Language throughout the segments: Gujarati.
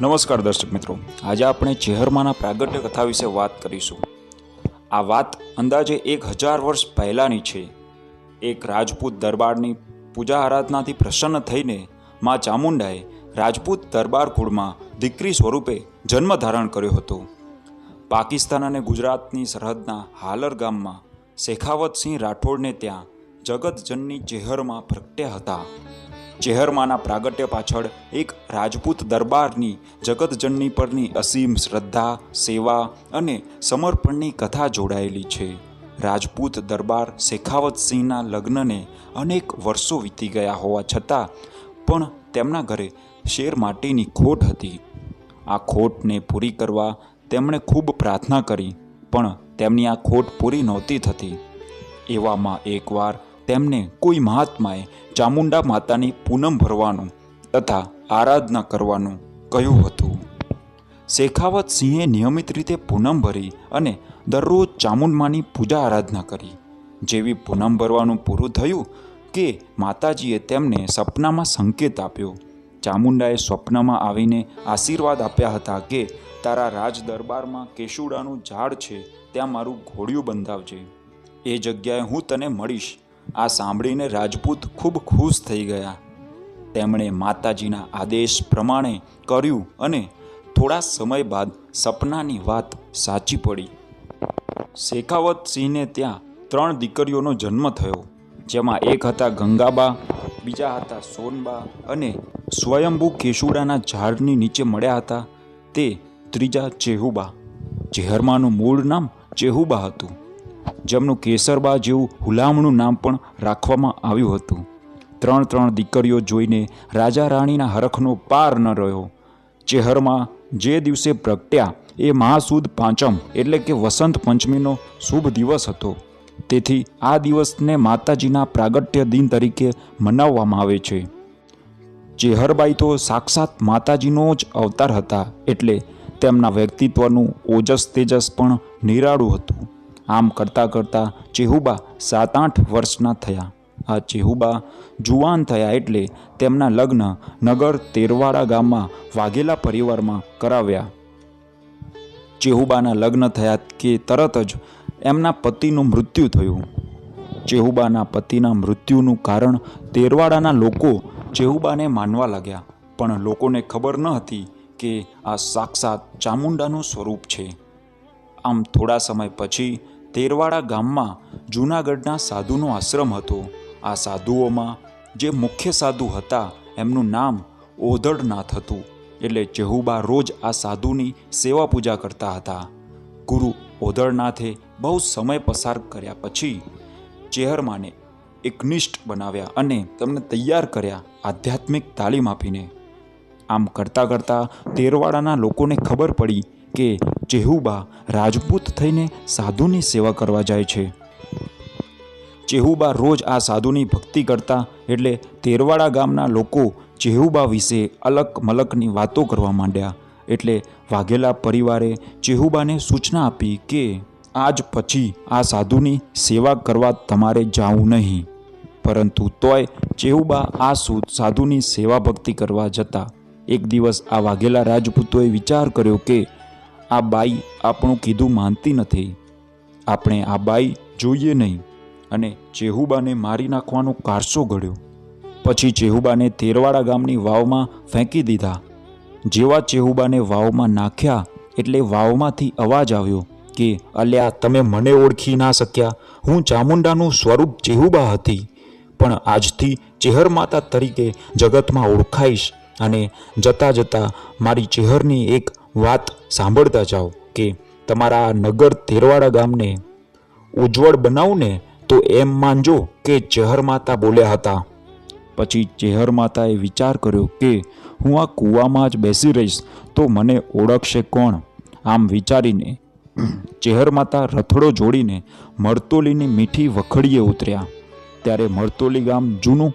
નમસ્કાર દર્શક મિત્રો. આજે આપણે ચેહરમાના પ્રાગટ્ય કથા વિશે વાત કરીશું. આ વાત અંદાજે એક હજાર વર્ષ પહેલાંની છે. એક રાજપૂત દરબારની પૂજા આરાધનાથી પ્રસન્ન થઈને મા ચામુંડાએ રાજપૂત દરબાર કુળમાં દીકરી સ્વરૂપે જન્મ ધારણ કર્યો હતો. પાકિસ્તાન અને ગુજરાતની સરહદના હાલર ગામમાં શેખાવતસિંહ રાઠોડને ત્યાં જગતજનની ચેહરમાં પ્રગટ્યા હતા. ચેહરમાના પ્રાગટ્ય પાછળ એક રાજપૂત દરબારની, જગતજનની પરની અસીમ શ્રદ્ધા, સેવા અને સમર્પણની કથા જોડાયેલી છે. રાજપૂત દરબાર શેખાવતસિંહના લગ્નને અનેક વર્ષો વીતી ગયા હોવા છતાં પણ તેમના ઘરે શેર માટીની ખોટ હતી. આ ખોટને પૂરી કરવા તેમણે ખૂબ પ્રાર્થના કરી, પણ તેમની આ ખોટ પૂરી નહોતી થતી. એવામાં એકવાર તેમને કોઈ મહાત્માએ ચામુંડા માતાની પૂનમ ભરવાનું તથા આરાધના કરવાનું કહ્યું હતું. શેખાવત સિંહે નિયમિત રીતે પૂનમ ભરી અને દરરોજ ચામુંડમાની પૂજા આરાધના કરી. જેવી પૂનમ ભરવાનું પૂરું થયું કે માતાજીએ તેમને સપનામાં સંકેત આપ્યો. ચામુંડાએ સ્વપ્નમાં આવીને આશીર્વાદ આપ્યા હતા કે, તારા રાજ દરબારમાં કેશુડાનું ઝાડ છે, ત્યાં મારું ઘોડિયું બંધાવજે. એ જગ્યાએ હું તને મળીશ. આ સાંભળીને રાજપૂત ખૂબ ખુશ થઈ ગયા. તેમણે માતાજીના આદેશ પ્રમાણે કર્યું અને થોડા સમય બાદ સપનાની વાત સાચી પડી. શેખાવત સિંહને ત્યાં ત્રણ દીકરીઓનો જન્મ થયો, જેમાં એક હતા ગંગાબા, બીજા હતા સોનબા અને સ્વયંભૂ કેશુડાના ઝાડની નીચે મળ્યા હતા તે ત્રીજા ચેહુબા. ચેહરમાનું મૂળ નામ ચેહુબા હતું. જેમનું કેસરબા જેવું હુલામણું નામ પણ રાખવામાં આવ્યું હતું. ત્રણ ત્રણ દીકરીઓ જોઈને રાજા રાણીના હરખનો પાર ન રહ્યો. ચેહરમાં જે દિવસે પ્રગટ્યા એ મહાસુદ પાંચમ એટલે કે વસંત પંચમીનો શુભ દિવસ હતો. તેથી આ દિવસને માતાજીના પ્રાગટ્ય દિન તરીકે મનાવવામાં આવે છે. ચેહરબાઈ તો સાક્ષાત માતાજીનો જ અવતાર હતા એટલે તેમના વ્યક્તિત્વનું ઓજસ તેજસ પણ નિરાળું હતું. આમ કરતાં કરતાં ચેહુબા સાત આઠ વર્ષના થયા. આ ચેહુબા જુવાન થયા એટલે તેમના લગ્ન નગર તેરવાડા ગામમાં વાઘેલા પરિવારમાં કરાવ્યા. ચેહુબાના લગ્ન થયા કે તરત જ એમના પતિનું મૃત્યુ થયું. ચેહુબાના પતિના મૃત્યુનું કારણ તેરવાડાના લોકો ચેહુબાને માનવા લાગ્યા, પણ લોકોને ખબર ન હતી કે આ સાક્ષાત ચામુંડાનું સ્વરૂપ છે. આમ થોડા સમય પછી તેરવાડા ગામમાં જૂનાગઢના સાધુનો આશ્રમ હતો. આ સાધુઓમાં જે મુખ્ય સાધુ હતા, એમનું નામ ઓધડનાથ હતું. એટલે ચેહુબા રોજ આ સાધુની સેવા પૂજા કરતા હતા. ગુરુ ઓધળનાથે બહુ સમય પસાર કર્યા પછી ચેહરમાને એકનિષ્ઠ બનાવ્યા અને તેમને તૈયાર કર્યા આધ્યાત્મિક તાલીમ આપીને. આમ કરતાં કરતાં તેરવાડાના લોકોને ખબર પડી કે ચેહુબા રાજપૂત થઈને સાધુની સેવા કરવા જાય છે. ચેહુબા રોજ આ સાધુની ભક્તિ કરતા એટલે તેરવાડા ગામના લોકો ચેહુબા વિશે અલક મલકની વાતો કરવા માંડ્યા. એટલે વાઘેલા પરિવારે ચેહુબાને સૂચના આપી કે, આજ પછી આ સાધુની સેવા કરવા તમારે જાવું નહીં. પરંતુ તોય ચેહુબા આ સુ- સાધુની સેવા ભક્તિ કરવા જતા એક દિવસ આ વાઘેલા રાજપૂતોએ વિચાર કર્યો કે આ બાઈ આપણું કીધું માનતી નથી. આપણે આ બાઈ જોઈએ નહીં અને ચેહુબાને મારી નાખવાનો કારસો ઘડ્યો. પછી ચેહુબાને તેરવાડા ગામની વાવમાં ફેંકી દીધા. જેવા ચેહુબાને વાવમાં નાખ્યા એટલે વાવમાંથી અવાજ આવ્યો કે, અલ્યા, તમે મને ઓળખી ના શક્યા. હું ચામુંડાનું સ્વરૂપ ચેહુબા હતી. પણ આજથી ચેહર માતા તરીકે જગતમાં ઓળખાઈશ અને જતાં જતાં મારી ચેહરની એક વાત સાંભળતા જાઓ કે તમારા નગર તેરવાડા ગામને ઉજ્જવળ બનાવને તો એમ માનજો કે ચેહર માતા બોલ્યા હતા. પછી ચેહર માતાએ વિચાર કર્યો કે હું આ કૂવામાં જ બેસી રહીશ, તો મને ઓળખશે કોણ? આમ વિચારીને ચેહર માતા રથડો જોડીને મરતોલીની મીઠી વખડીએ ઉતર્યા. ત્યારે મરતોલી ગામ જૂનું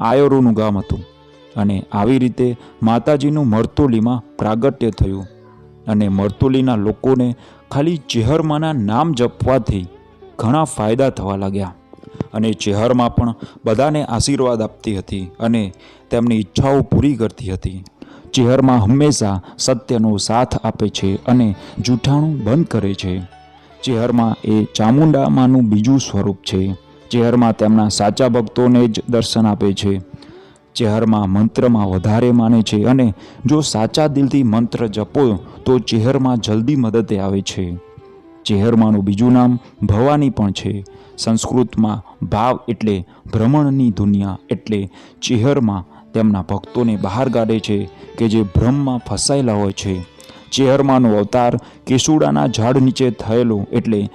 આયરોનું ગામ હતું અને આવી રીતે માતાજીનું મરતોલીમાં પ્રાગટ્ય થયું. અને મરતુલીના લોકોને ખાલી ચેહરમાના નામ જપવાથી ઘણા ફાયદા થવા લાગ્યા. અને ચેહરમાં પણ બધાને આશીર્વાદ આપતી હતી અને તેમની ઈચ્છાઓ પૂરી કરતી હતી. ચેહરમાં હંમેશા સત્યનો સાથ આપે છે અને જૂઠાણું બંધ કરે છે. ચેહરમાં એ ચામુંડામાંનું બીજું સ્વરૂપ છે. ચેહરમાં તેમના સાચા ભક્તોને જ દર્શન આપે છે. ચેહરમાં મંત્રમાં વધારે માને છે અને જો સાચા દિલથી મંત્ર જપો તો ચહેરમાં જલ્દી મદદે આવે છે. ચહેરમાંનું બીજું નામ ભવાની પણ છે. સંસ્કૃતમાં ભાવ એટલે ભ્રમણની દુનિયા એટલે ચહેરમાં તેમના ભક્તોને બહાર કાઢે છે કે જે ભ્રમમાં ફસાયેલા હોય છે. ચહેરમાંનો અવતાર કેસુડાના ઝાડ નીચે થયેલો એટલે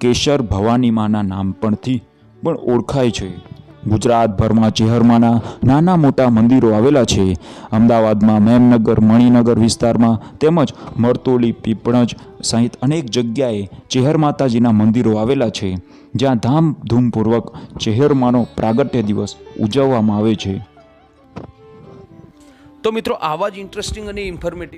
કેશર ભવાની માના નામ પરથી પણ ઓળખાય છે. ગુજરાતભરમાં ચેહરમાના નાના મોટા મંદિરો આવેલા છે. અમદાવાદમાં મેમનગર, મણિનગર વિસ્તારમાં તેમજ મરતોલી, પીપણજ સહિત અનેક જગ્યાએ ચેહર માતાજીના મંદિરો આવેલા છે, જ્યાં ધામધૂમપૂર્વક ચેહરમાનો પ્રાગટ્ય દિવસ ઉજવવામાં આવે છે. તો મિત્રો, આવા જ ઇન્ટરેસ્ટિંગ અને ઇન્ફોર્મેટિવ